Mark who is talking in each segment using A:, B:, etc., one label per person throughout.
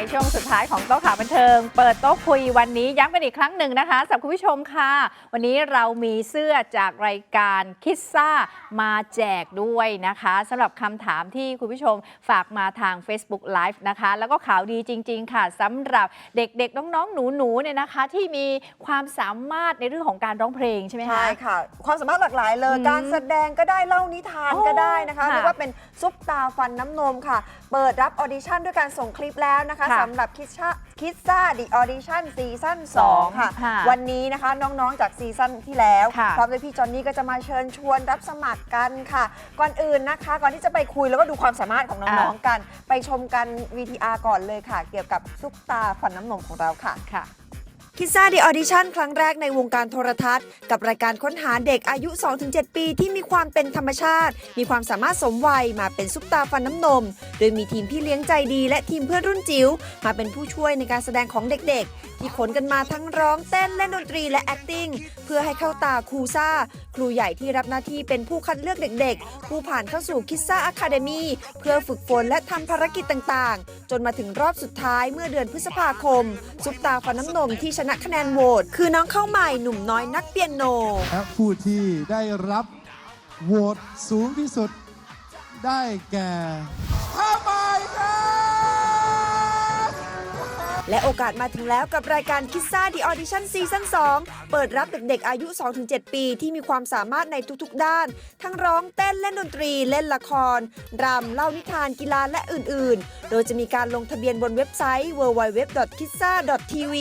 A: ในช่วงสุดท้ายของโต๊ะข่าวบันเทิง เปิดโต๊ะคุยวันนี้ย้ำกันอีกครั้งหนึ่งนะคะสำหรับคุณผู้ชมค่ะ วันนี้เรามีเสื้อจากรายการคิดซ่ามาแจกด้วยนะคะสำหรับคำถามที่คุณผู้ชมฝากมาทาง Facebook Live นะคะ แล้วก็ข่าวดีจริง ๆ ค่ะสำหรับเด็กๆ น้องๆ หนูๆเนี่ยนะคะ ที่มีความสามารถในเรื่องของการร้องเพลงใช่ไหมคะ
B: ใช่ค่ะ ความสามารถหลากหลายเลย
A: อืม
B: การแสดงก็ได้เล่านิทาน
A: โอ้
B: ก็ได้นะคะ
A: ค่ะ
B: เรียกว่าเป็นซุปตาฟันน้ำนมค่ะ เปิดรับออดิชั่นด้วยการส่งคลิปแล้วนะคะ
A: ค่ะ
B: สำหรับคิดซ่าคิดซ่าดีออดิชั่นซีซั่น
A: สอง
B: 2ค่ะ
A: ค่ะ
B: วันนี้นะคะน้องๆจากซีซั่นที่แล้ว
A: ค่ะ
B: พร้อมด้วยพี่จอนนี่ก็จะมาเชิญชวนรับสมัครกันค่ะ ก่อนอื่นนะคะ ก่อนที่จะไปคุยแล้วก็ดูความสามารถของน้องๆกัน ไปชมกัน VTR ก่อนเลยค่ะ เกี่ยวกับซุปตาฟันน้ำนมของเราค่ะ
A: ค่ะ
B: คิดซ่าดีออดิชั่นครั้งแรกในวงการโทรทัศน์ กับรายการค้นหาเด็กอายุ 2-7 ปีที่มีความเป็นธรรมชาติ มีความสามารถสมวัยมาเป็นซุปตาฟันน้ำนม โดยมีทีมพี่เลี้ยงใจดีและทีมเพื่อนรุ่นจิ๋วมาเป็นผู้ช่วยในการแสดงของเด็กๆ ที่ขนกันมาทั้งร้องเต้นเล่นดนตรีและ acting เพื่อให้เข้าตาครูซ่า ครูใหญ่ที่รับหน้าที่เป็นผู้คัดเลือกเด็กๆ ผู้ผ่านเข้าสู่คิดซ่าอะคาเดมีเพื่อฝึกฝนและทำภารกิจต่างๆ จนมาถึงรอบสุดท้ายเมื่อเดือนพฤษภาคมซุปตาฟันน้ำนมที่ชนะคะแนนโหวตคือน้องเข้าใหม่หนุ่มน้อยนักเปียโน
C: และผู้ที่ได้รับโหวตสูงที่สุดได้แก่ข้าไปค
B: และโอกาสมาถึงแล้วกับรายการคิดซ่าดีออดิชั่นซีซั่น2เปิดรับเด็กๆอายุ 2-7 ปีที่มีความสามารถในทุกๆด้าน ทั้งร้องเต้นเล่นดนตรี เล่นละคร รำ เล่านิทานกีฬาและอื่นๆ โดยจะมีการลงทะเบียนบนเว็บไซต์ www.kissa.tv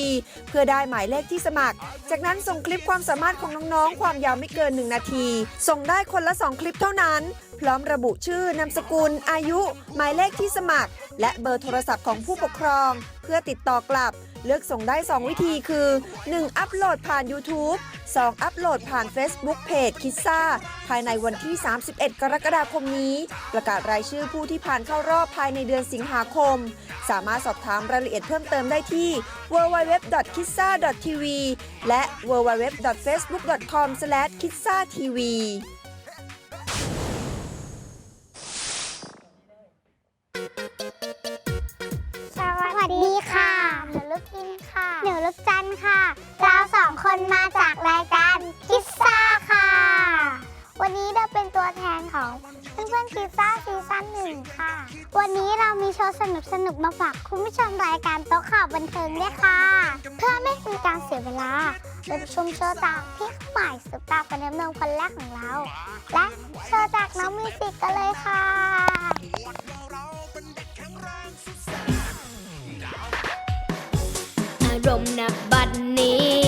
B: เพื่อได้หมายเลขที่สมัคร จากนั้นส่งคลิปความสามารถของน้องๆ ความยาวไม่เกิน 1 นาที ส่งได้คนละ 2 คลิปเท่านั้น พร้อมระบุชื่อนามสกุล อายุ หมายเลขที่สมัคร และเบอร์โทรศัพท์ของผู้ปกครอง เพื่อติดต่อกลับ เลือกส่งได้ 2 วิธีคือ 1. อัปโหลดผ่าน YouTube 2. อัปโหลดผ่าน Facebook Page คิดซ่า ภายในวันที่ 31 กรกฎาคมนี้ ประกาศรายชื่อผู้ที่ผ่านเข้ารอบภายในเดือนสิงหาคม สามารถสอบถามรายละเอียดเพิ่มเติมได้ที่ www.kissa.tv และ www.facebook.com/kissatv
D: ค่ะ เราสองคนมาจากรายการคิดซ่าค่ะ วันนี้เราเป็นตัวแทนของเพื่อนๆคิดซ่าซีซั่นหนึ่งค่ะ วันนี้เรามีโชว์สนุกๆมาฝากคุณผู้ชมรายการโต๊ะข่าวบันเทิงด้วยค่ะ เพื่อไม่เป็นการเสียเวลาเราไปชมโชว์จากพี่ใหม่สุดตาเป็นน้ำนมคนแรกของเรา และโชว์จากน้องมิวสิกกันเลยค่ะ
E: รมณ์นับบัดนี้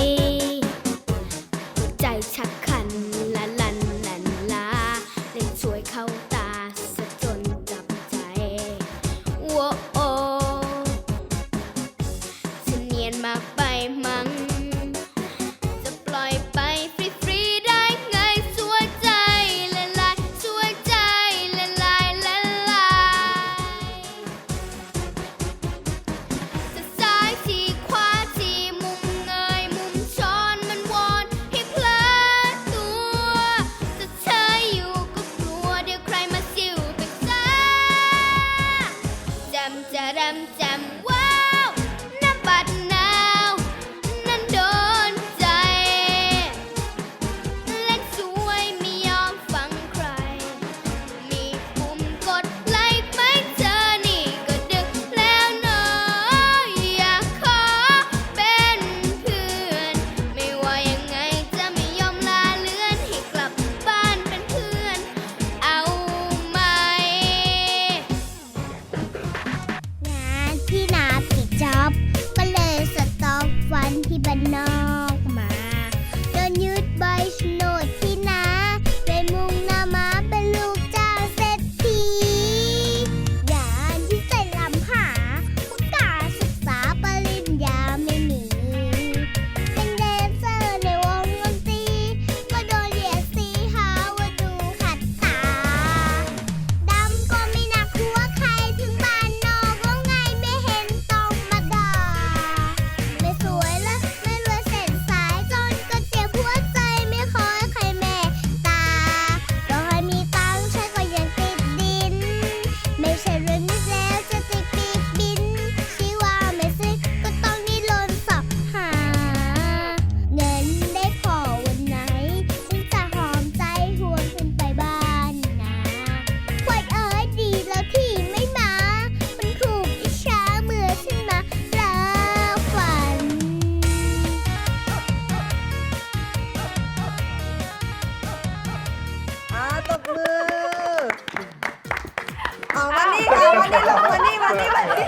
E: เอามานี่ลูกมานี่มานี่มานี่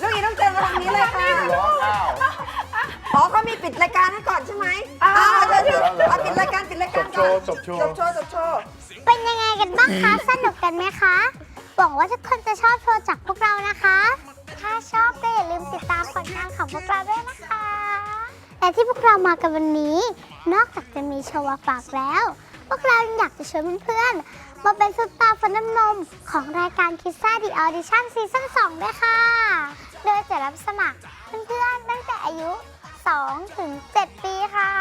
E: ลูกอีต้องเจอมาทางนี้เลยค่ะร้อ๋อเขามีปิดรายการให้ก่อนใช่ไหมอ้าเดี๋ยวปิดรายการปิดรายการบโชก่
F: อนว์จบโชว์
B: จบโชว์จบโชว์
D: เป็นยังไงกันบ้างคะ สนุกกันไหมคะ หวังว่าทุกคนจะชอบโชว์จากพวกเรานะคะ ถ้าชอบก็อย่าลืมติดตามผลงานของพวกเราด้วยนะคะ และที่พวกเรามากันวันนี้ นอกจากจะมีโชว์มาฝากแล้ว พวกเรายังอยากจะชวนเพื่อน มาเป็นซุปตาฟันน้ำนม ของรายการคิสซ่าดีออดิชั่นซีซั่น2ด้วยค่ะ โดยจะรับสมัครเพื่อนๆตั้งแต่อายุ 2 ถึง 7 ปีค่ะ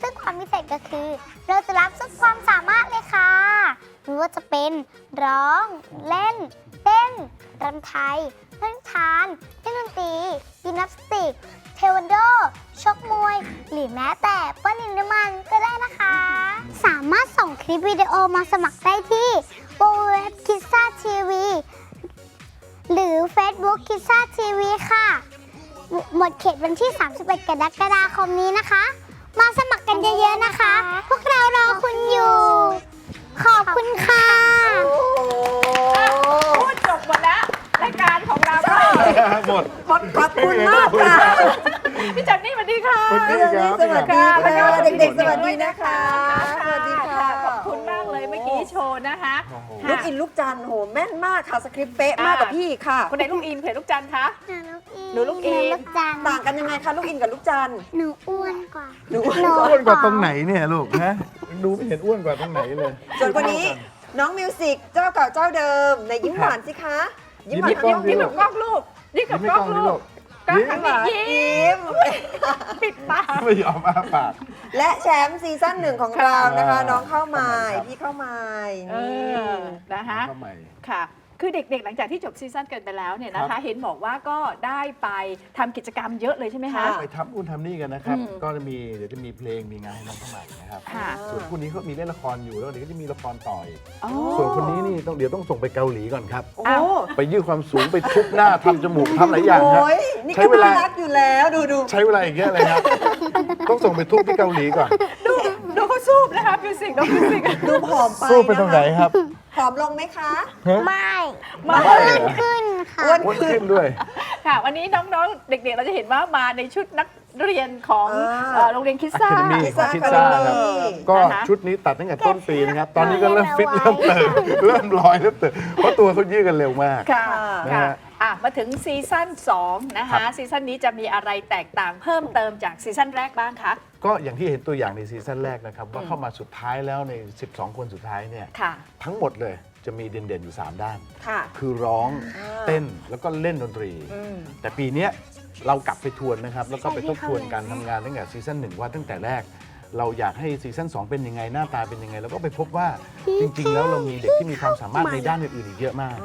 D: ซึ่งความพิเศษก็คือ เราจะรับทุกความสามารถเลยค่ะไม่ว่าจะเป็นร้อง เล่น เต้นรำไทยเล่นทานเล่นดนตรียิมนาสติก เทควันโด ชกมวย หรือแม้แต่ คลิปวิดีโอมาสมัครได้ที่ w w w k i s s a TV หรือ Facebook k i s s a TV ค่ะ หมดเขตวันที่ 31 กรกฎาคมนี้นะคะ มาสมัครกันเยอะๆนะคะ พวกเรารอคุณอยู่ ขอบคุณค่ะ
A: พูดจบหมดแล้วรายการของเราก็
F: หมด
B: ขอบขอบคุณมากค่ะ
A: พี่จันนี่สวัสดีค่ะ
F: สวัสดีครับ
B: สวัสดี
A: แล้วก็
B: ค่ะเด็กๆสวัสดีนะคะ สวัสดี
A: ค่ะ
B: ลูกอินลูกจันโหแม่นมากค่ะสคริปต์เป๊ะมากกับพี่ค่ะ
A: คนไหนลูกอินเผื่อลูกจันคะ หนูลูกอิน
D: หนูลูกจัน
B: ต่างกันยังไงคะลูกอินกับลูกจัน
D: หนูอ้วนกว่า
B: หนูอ้วน
D: หนู
F: อ้วนกว่าตรงไหนเนี่ยลูกฮะดูไม่เห็นอ้วนกว่าตรงไหนเลย
B: ส่วนคนนี้น้องมิวสิกเจ้าเก่าเจ้าเดิมในยิ้มหวานสิคะ
F: ยิ้ม
B: หวาน
F: ให้กล้อง
A: ยิ้มกับกล้องลูกนี่กับ
F: ยิ้มให้
A: กล้อง
F: กล้องดิ
A: ลู
F: ลู
A: ก
F: ก
A: กล้อง
F: ยิ้ม
A: หัน
B: ห
A: ไป
B: วาน
A: ยิ้ม
B: ยิ้ม
A: ปิดปาก
F: ไม่ยอมอ้าปาก
B: และแชมป์ซีซั่นหนึ่งของเรานะคะ
F: ค่ะ
B: น้องเข้ามา
F: ครับ
B: พี่เข้ามา
A: เออนะคะ
F: เข้าใหม่
A: ค่ะ คือเด็กๆ หลังจากที่จบซีซั่นกันไปแล้วเนี่ยนะ
F: ครั
A: คะ
F: บ
A: เห็นบอกว่าก็ได้ไปทำกิจกรรมเยอะเลยใช่ไหมคะ
F: ไปทำอุ่นทำนี่กันนะครับ
A: อืม
F: ก็จะมีเดี๋ยวจะมีเพลงมีงานให้น้องเข้าใหม่นะครับ
A: ค่ะ
F: ส่วนคู่นี้เขามีเล่นละครอยู่แล้วเดี๋ยวก็จะมีละครต่ออีก
A: อ๋อ
F: ส่วนคนนี้นี่ต้องเดี๋ยวต้องส่งไปเกาหลีก่อนครับ
B: โอ้
A: อ้าว
F: ไปยืดความสูงไปทุบหน้าทำจมูกทำหลายอย่างครับ
B: โอ้ยนี่
F: ใช้
B: ก็
F: เวลา
B: น่ารักอยู่แล้วดูดู
F: ใช้เวลาอีกเยอะเลยครับ ต้องส่งไปทุบที่เกาหลีก่อน
A: ดูดูเขาสูบนะคะมิวสิกน้องมิวสิก
B: ดูผอมไป
F: สู้ไปตรงไหนครับ
B: ผอมลงไหมคะ
D: ไม่
A: มา
F: ไม่เหรอ
D: ขึ้นค่ะ
B: อ้วน
F: อ้วนขึ้น ด้วย
A: ค่ะ วันนี้น้องๆ เด็กๆ เราจะเห็นว่ามาในชุดนักเรียนของ
B: อ่า
A: เอ่อโรงเรียนคิดซ่า
F: Academy
B: พิซซ่า
F: พิซ
B: คา
F: ซ่า
B: รา
F: ครับ
B: เมล
F: ก็
A: นะคะ
F: ชุดนี้ตัดตั้งแต่ต้นปีนะครับ ตอนนี้ก็เริ่มฟิต
D: ไว้
F: เริ่มเติมเริ่มลอยเริ่มเติมเพราะตัวเขายืดกันเร็วมาก
A: ค่ะ
F: นะ
A: ค่ะ
F: ฮะ
A: อะ มาถึงซีซั่น2นะ
F: ครั
A: คะ
F: บ
A: ซีซั่นนี้จะมีอะไรแตกต่างเพิ่มเติมจากซีซั่นแรกบ้างคะ
F: ก็อย่างที่เห็นตัวอย่างในซีซั่นแรกนะครับ ว่าเข้ามาสุดท้ายแล้วใน 12 คนสุดท้ายเนี่ย
A: ค่ะ
F: ทั้งหมดเลยจะมีเด่นๆอยู่ 3 ด้าน
B: ค่ะ
F: คือร้อง
B: อ่า
F: เต้นแล้วก็เล่นดนตรี
B: อืม
F: แต่ปีเนี้ยเรากลับไปทวนนะครับ แล้วก็ไปทบทวนการทำงานตั้งแต่ซีซั่นหนึ่งว่าตั้งแต่แรก เราอยากให้ซีซั่น2 เป็นยังไงหน้าตาเป็นยังไง แล้วก็ไปพบว่าจริง ๆ แล้วเรามีเด็กที่มีความสามารถในด้านอื่นๆอีกเยอะมาก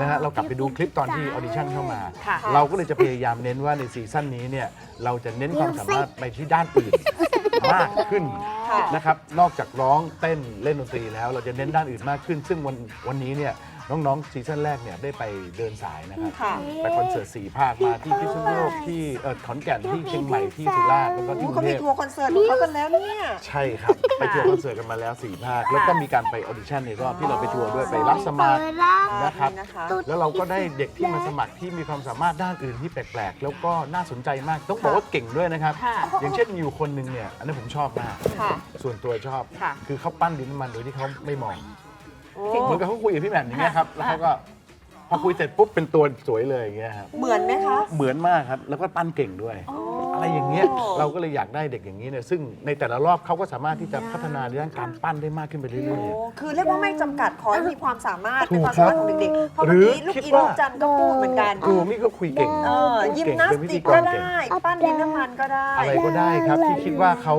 F: นะฮะเรากลับไปดูคลิปตอนที่ออดิชั่นเข้ามา
A: ค่ะ
F: เราก็เลยจะพยายามเน้นว่าในซีซั่นนี้เนี่ยเราจะเน้นความสามารถไปที่ด้านอื่นมากขึ้น
B: ค่ะ
F: นะครับนอกจากร้องเต้นเล่นดนตรีแล้ว เราจะเน้นด้านอื่นมากขึ้น ซึ่งวันวันนี้เนี่ย น้องๆซีซั่นแรกเนี่ยได้ไปเดินสายนะครับ
B: ค่ะ
F: ไปคอนเสิร์ตสี่ภาคมาที่พิษณุโลกที่เอ่อขอนแก่นที่เชียงใหม่ที่สุราษฎร์แล้วก็ที่กรุ
B: เขา
F: งเท
B: มี
F: พ
B: ทัวร์คอนเสิร์ตของเขากันแล้วเนี่ย
F: ใช่ครับไปทัวร์คอนเสิร์ตกันมาแล้วสี่ภาคแล้วก็มีการไปออดิชั่นในรอบที่เราไปทัวร์ด้วยไปรับสมัคร นะครับ
B: นะคะ
F: แล้วเราก็ได้เด็กที่มาสมัครที่มีความสามารถด้านอื่นที่แปลกๆ แล้วก็น่าสนใจมาก ต้องบอกว่าเก่งด้วยนะครับ
A: ค่ะ
F: อย่างเช่นมีอยู่คนหนึ่งเนี่ย อันนี้นผมชอบมาก
B: ค่ะ
F: ส่วนตัวชอบ
A: ค่ะ
F: คือเขาปั้นดินน้ำมันโดยที่เขาไม่มอง
B: โอ้
F: เหมือนกับเขาคุยกับพี่แหม่มอย่างเงี้ยครับ แล้ว
A: ค่ะ
F: เขาก็พอคุยเสร็จปุ๊บเป็นตัวสวยเลยอย่างเงี้ยครับ
B: เหมือนไหมคะ
F: เหมือนมากครับ แล้วก็ปั้นเก่งด้วย อะไรอย่างเงี้ยเราก็เลยอยากได้เด็กอย่างนี้เนี่ยซึ่งในแต่ละรอบเขาก็สามารถที่จะพัฒนาในด้านการปั้นได้มากขึ้นไปเรื่
B: โอ้
F: อย
B: คือเรียกว่าไม่จำกัดขอให้มีความสามารถ
F: ถู
B: เป็น
F: ก
B: ความสามารถของเด็กๆเพราะ
F: หรื
B: เมื่อ
F: อ
B: กี้ลูก
F: คิด
B: อี
F: ว่า
B: ลูกจันก็พูดเหมือนกัน
F: ๆครูนี่ก็คุยเก่ง
B: เออยิมนาสติกก็ได้ ปั้นดินน้ำมันก็ได้
F: อะไรก็ได้ครับที่คิดว่าเขา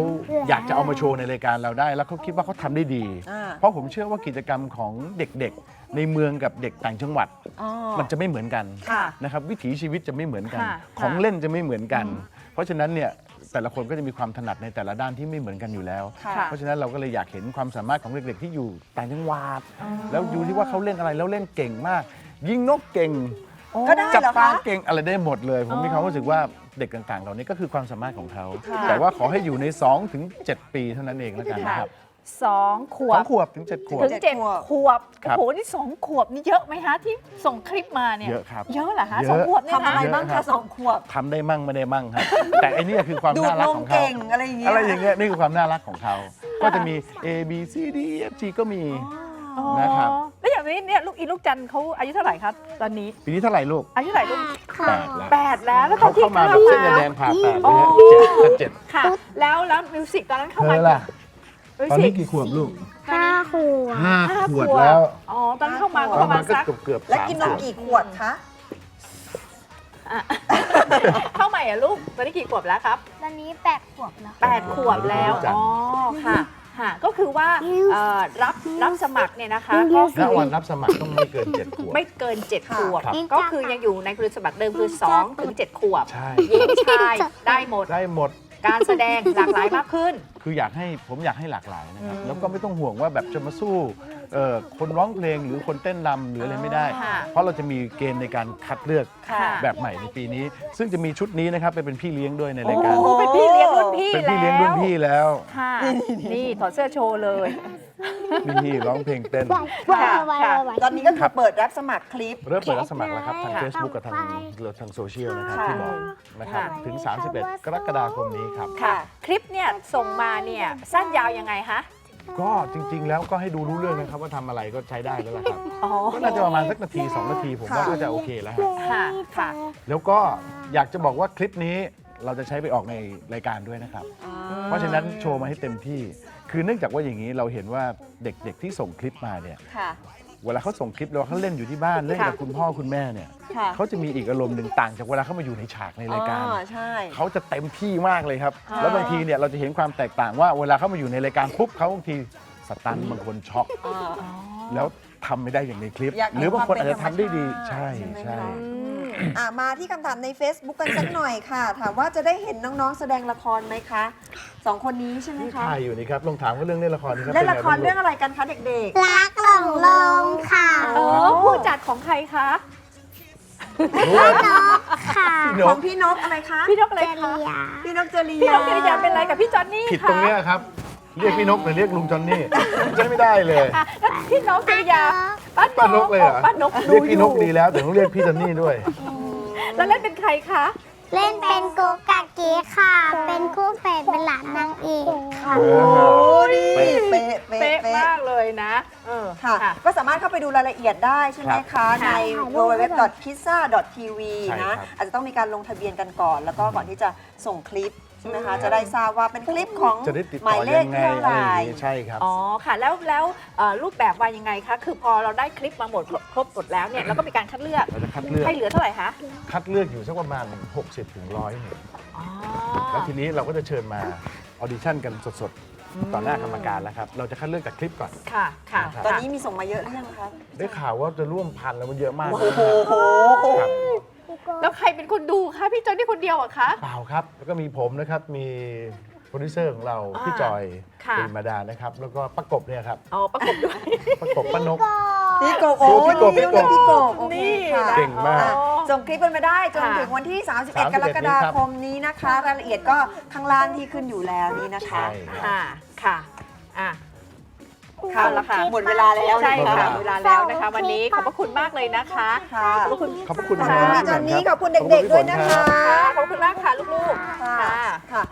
F: อยากจะเอามาโชว์ในรายการเราได้ แล้วเขาคิดว่าเขาทำได้ดี
B: อ่า
F: เพราะผมเชื่อว่ากิจกรรมของเด็กๆ ในเมืองกับเด็กต่างจังหวัด
B: อ๋อ
F: มันจะไม่เหมือนกัน
B: ค่ะ
F: นะครับวิถีชีวิตจะไม่เหมือนกัน
A: ค่ะ
F: ของ
A: ค่ะ
F: เล่นจะไม่เหมือนกัน เพราะฉะนั้นเนี่ยแต่ละคนก็จะมีความถนัดในแต่ละด้านที่ไม่เหมือนกันอยู่แล้ว
B: ค่ะ
A: ค่ะ
F: เพราะฉะนั้นเราก็เลยอยากเห็นความสามารถของเด็กๆที่อยู่ต่างจังหวัดแล้วดูที่ว่าเขาเล่นอะไรแล้วเล่นเก่งมาก ยิงนกเก่ง
B: ก็ได้
F: จับ
B: เหรอ
F: ปลา
B: คะ
F: เก่งอะไรได้หมดเลย ผมมีความรู้สึกว่าเด็กต่างๆ เหล่านี้ก็คือความสามารถของเขา
B: ค่ะ
F: แต่ว่าขอให้อยู่ใน2ถึง7ปีเท่านั้นเองแล้วกันนะครับ
A: สองขว
F: สอบงขวบถึง7ขวบ
A: ถึงเจ็ด
B: ขวบ
A: ขวบ
F: ครั
A: โอ้
F: บ
A: โห นี่สองขวบนี่เยอะไหมคะที่ส่งคลิปมาเนี่ย
F: เยอะครับ
A: เยอะเหรอคะ
F: เยอะ
A: สองขวบเนี่ย
B: ทำอะไร
A: นะ
B: บ้างคะสองขวบ
F: ทำได้มั่งไม่ได้มั่งครับ แต่ไอ้เนี่ยคือความ
B: ดูด
F: น่ารัก
B: นม
F: ของเขา
B: เก่งอะไรอย่างเงี้ย
F: อะไรอย่างเงี้ยนี่คือความน่ารักของเขา ก็ก็จะมี A B C D E F G ก็มีนะครับ
A: อ๋อแล้วอย่างนี้เนี่ยลูกอีลูกจันทร์เขาอายุเท่าไหร่ครับตอนนี้
F: ปีนี้เท่าไหร่ลูก
A: อายุเท่าไหร่ลูก
F: แปดแล้ว
A: แปดแล้วแล้วตอ
F: เขา
A: นที่
F: เข้ามาแบบ
A: เข้า
F: เส้น
A: มา
F: แดงผ่าแปด
A: อ๋
F: เลย
A: อ
F: ฮะเจ็ดกับเจ็ด
A: ค่ะ แล้วแล้วมิวสิกตอนนั้น
F: เธ
A: เข้ามา
F: อล่ะ
A: มิว
F: ตอน
A: สิ
F: นี้
A: ก
F: กี่ขวบลูก
D: ห้าขวบ
F: ห้า
A: ห้า
F: ขวด
A: ขวบ
F: แล้ว
A: อ๋อตอนเข้ามาก็
F: ป
A: ประระ
F: มา
A: มา
F: ณ
A: ณ
F: ก็
A: สัก
F: เกือบเกือบๆ
B: และ
F: สาม
B: กิน
F: ข
B: นม
F: วบ
B: กี่ขวดคะ
A: อะเข้าใหม่อะลูกตอนนี้กี่ขวบแล้วครับ
D: ตอนนี้แปดขวบแล้ว
A: แปดขวบแล้ว
F: จันทร์
A: อ๋อ ค่ะค่ะก็คือว่าเอ่อรับรับสมัครเนี่ยนะคะ ก็
F: ณ
A: คือ
F: วันรับสมัครต้องไม่เกินเจ็ดขวบ
A: ไม่เกิน 7 ขวบ
F: ครับ
A: ก็คือยังอยู่ในคุณสมบัติเดิมคือ2ถึง7ขวบ
F: ใช่
A: หญิงชายได้หมด
F: ได้หมด
A: การแสดงหลากหลายมากขึ้น
F: คืออยากให้ผมอยากให้หลากหลายนะครับ แล้วก็ไม่ต้องห่วงว่าแบบจะมาสู้ เอ่อคนร้องเพลงหรือคนเต้นรำหรืออะไรไม่ได้
A: ค่ะ
F: เพราะเราจะมีเกณฑ์ในการคัดเลือก
A: ค่ะ
F: แบบใหม่ในปีนี้ ซึ่งจะมีชุดนี้นะครับไปเป็นพี่เลี้ยงด้วยในรายการ
A: โอ้เป็นพี่เลี้ยงรุ่นพี่
F: เป็น
A: แล้ว
F: พี่เลี้ยงรุ่นพี่แล้ว
A: ค่ะ นี่ถอดเสื้อโชว์เลย
F: นี่ร้องเพลงเต้น
A: ค่ะค่ะ
B: ตอนนี้ก็คือเปิดรับสมัครคลิป
F: เริ่มเปิดรับสมัครแล้วครับ ทาง
A: ค่ะ
F: Facebook กับทางทางโซเชียลนะครับ
A: ค่ะ
F: ที่บอกนะครับ
A: ค่ะ
F: ถึง 31 กรกฎาคมนี้ครับ
A: ค่ะ คลิปเนี่ยส่งมาเนี่ยสั้นยาวยังไงคะ
F: ก็จริง ๆ แล้วก็ให้ดูรู้เรื่องนะครับว่าทำอะไรก็ใช้ได้แล้วล่ะครับ
A: อ๋อ
F: ก็น่าจะประมาณสักนาที 2 นาทีผมว่า
B: ค่ะ
F: ก็จะโอเคแล้วครับ
A: ค่ะค่ะ
F: แล้วก็อยากจะบอกว่าคลิปนี้เราจะใช้ไปออกในรายการด้วยนะครับ เพราะฉะนั้นโชว์มาให้เต็มที่ คือเนื่องจากว่าอย่างนี้เราเห็นว่าเด็กๆที่ส่งคลิปมาเนี่ย
B: ค่ะ
F: เวลาเขาส่งคลิปแล้วเขาเล่นอยู่ที่บ้านเล่นกับ
A: ค่ะ
F: คุณพ่อคุณแม่เนี่ย
B: ค่ะ
F: เขาจะมีอีกอารมณ์หนึ่งต่างจากเวลาเขามาอยู่ในฉากในรายการ
B: อ๋อใช่
F: เขาจะเต็มที่มากเลยครับ
A: ใช่
F: แล้วบางทีเนี่ยเราจะเห็นความแตกต่างว่าเวลาเขามาอยู่ในรายการปุ๊บเขาบางทีสตันบางคนช็อก
B: อ๋อ
F: แล้วทำไม่ได้อย่างในคลิป
B: อยากเห็น
F: หรือบางคนอาจจะทำได้ดี
B: ความเป็นธรรมชาติ
F: ใช่
B: ใช่
F: ใช่
B: ไหมคะอะมาที่คำถามใน Facebook กันสักหน่อยค่ะ ถามว่าจะได้เห็นน้องๆ แสดงละครไหมคะสองคนนี้ใช่ไหม
F: ที่
B: คะ
F: ถ่ายอยู่นี่ครับ ลองถามเขาเรื่องเล่นละครนี่ครับ
B: เล่นละคร
F: ป็ไงบ้าง
B: เรื่องอะไรกันคะเด็ก
D: รัก หลงลงค่ะ
A: เออผู้จัดของใครคะ
F: รู้ไหม
D: ค่ะ
F: พี่
B: ๆ
F: น
B: ขอกงพี่นกอะไรคะ
A: พี่นกอะไร
D: เจ
A: คะ
D: ริยา
B: พี่นกจริ
A: พี่
B: ยาน
A: กจริยาเป็นอะไรกับพี่จอนนี่
F: ผิด
A: คะ
F: ตรงเนี้ยครับ เรียกพี่นกหรือเรียกลุงจอนนี่ใช้ไม่ได้เลย
A: อะแล้วพี่นกจริยา
F: ป้านกเลยเหรอ
A: ป้านก
F: เรียกพี่นกดีแล้วแต่ต้องเรียกพี่จอนนี่ด้วย
A: แล้วเล่นเป็นใครคะ
D: เล่นเป็นกุ๊กกะกีค่ะ เป็นคู่แฝดเป็นหลานนางเอกค่ะ
F: โอ้
B: โอ้ดี
F: เป๊ะ
B: เป๊ะเป๊ะ
A: เป๊ะ
B: เป๊ะ
A: มากเลยนะเออ
B: ค่ะ ก็สามารถเข้าไปดูรายละเอียดได้ใช่ไหม
F: ครั
B: คะ
F: บ
B: ใน www.pizza.tv
F: ใช่
B: นะ
F: ครับ
B: อาจจะต้องมีการลงทะเบียนกันก่อน แล้วก็ก่อนที่จะส่งคลิปใช่ไหมคะ จะได้ทราบว่าเป็นคลิปของ
F: จะได้ติด
B: หมา
F: ต่
B: ย
F: อ
B: เล
F: ยั
B: ข
F: งไง
B: เท่า
F: อะ
B: ไห
F: ไร
B: ร่
F: อย่างงี้ใช่ครับ
A: อ๋อค่ะ แล้วแล้วเอ่อรูปแบบว่ายังไงคะคือพอเราได้คลิปมาหมดครบครบหมดแล้วเนี่ยเราก็มีการคัดเลือก
F: เราจะคัดเลือก
A: ให้เหลือเท่าไหร่คะ
F: คัดเลือกอยู่สักประมาณ 60ถึงร้อยเนี่ย
A: อ๋อ
F: แล้วทีนี้เราก็จะเชิญมาออดิชั่นกันสดๆต่อหน้ากรรมการแล้วครับ เราจะคัดเลือกจากคลิปก่อน
A: ค่ะค่ะ
F: ครับ
B: ตอนนี้มีส่งมาเยอะหรือยังคะ
F: ได้ข่าวว่าจะร่วมพันแล้วมันเยอะมาก
B: โอ้โห
F: ครับ
A: แล้วใครเป็นคนดูคะพี่จอนนี่คนเดียวเหรอะคะ
F: เปล่าครับ แล้วก็มีผมนะครับ มีโปรดิวเซอร์ของเรา
A: อ่า
F: พี่จอย
A: ค่ะ
F: ปริมาดานะครับ แล้วก็ประกบเนี่ยครับ
A: อ๋อประกบด้วย
F: ประกบป้านก
B: พี่โกบโอ้
F: พี่โกบ
B: นี่
F: พี่โกบ
B: พี่โกบโอเค
A: นี่
B: ค่ะ
F: เก่งมาก
B: อะส่งคลิปกันมาได้จน
A: ค่ะ
B: ถึงวันที่ 31
F: 31
B: กรกฎาคมนี้นะคะ รายละเอียดก็ข้างล่างที่ขึ้นอยู่แล้วนี่นะคะ
F: ใช่ครับ
A: ค่ะ ค่ะ อะ ค่ะแล้วค่ะ
B: หมดเวลาแล้ว
A: ใช่
B: นะ
A: ค่ะ
B: คะ
A: เวลาแล้วนะคะ วันนี้ขอบพระคุณมากเลยนะคะ
B: ค่ะ
A: ขอบพระคุณ
F: ขอบพระคุณ
B: ขอบคุณ
F: มาก
B: พี่จอนนี่
F: ครับ
B: ขอบคุณเด็กๆด้วยนะคะ
A: ขอบคุณมากค่ะลูกๆ
B: ค่ะ
A: ค่ะ
B: ค่ะ